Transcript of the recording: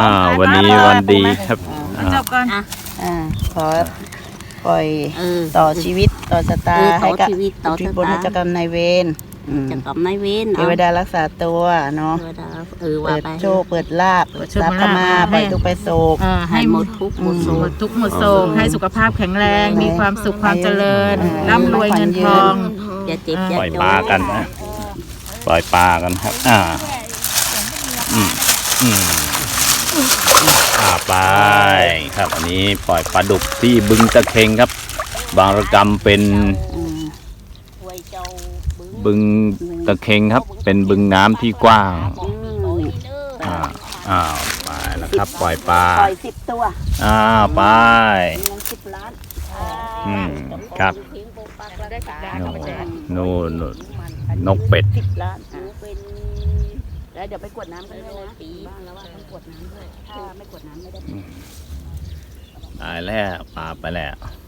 อ่า วันนี้วันดีครับเอาจบก่อนอ่าขอปล่อยเออ ต่อชีวิตต่อชะตาเออต่อให้กับชีวิตต่อที่ชะตาบนให้เจ้ากรรมนายเวรอืมจะกลับนายเวรเทวดารักษาตัวเนาะเทวดาเออว่าเปิดไป โชคเปิดลาบเปิดโชคทรัพย์เข้ามาเปิดลาภไปทุกข์ไปโศก เออให้ให้หหมมดดทุกข์หมดโศหมก ดทุกข์หมดโศกให้สุขภาพแข็งแรงให้มีความสุขความเจริญให้ร่ำรวยเงินทอง อย่าเจ็บอย่าปล่อยจปลากันนะปล่อยปลากันครับ อ่า อืมอืมอ่า ไปครับอันนี้ปล่อยปลาดุกที่บึงตะเคงครับ บางระกรรมเป็นอืมไว้เจ้าบึ้งบึงตะเคงครับ เป็นบึงน้ำที่กว้างอืมอ่าอ้าวไปแล้วครับ ปล่อยปลาปล่อยสิบตัวอ้าวไปเงินสิบล้านอืมครับนู่นนู่นนกเป็ดสิบล้านหนูเป็น แล้วเดี๋ยวไปกวดน้ำกันด้วยนะบ้านแล้วว่าต้องกวดน้ำด้วย ถ้าไม่กวดน้ำไม่ได้ ตายแล้วปลาไปแล้วเ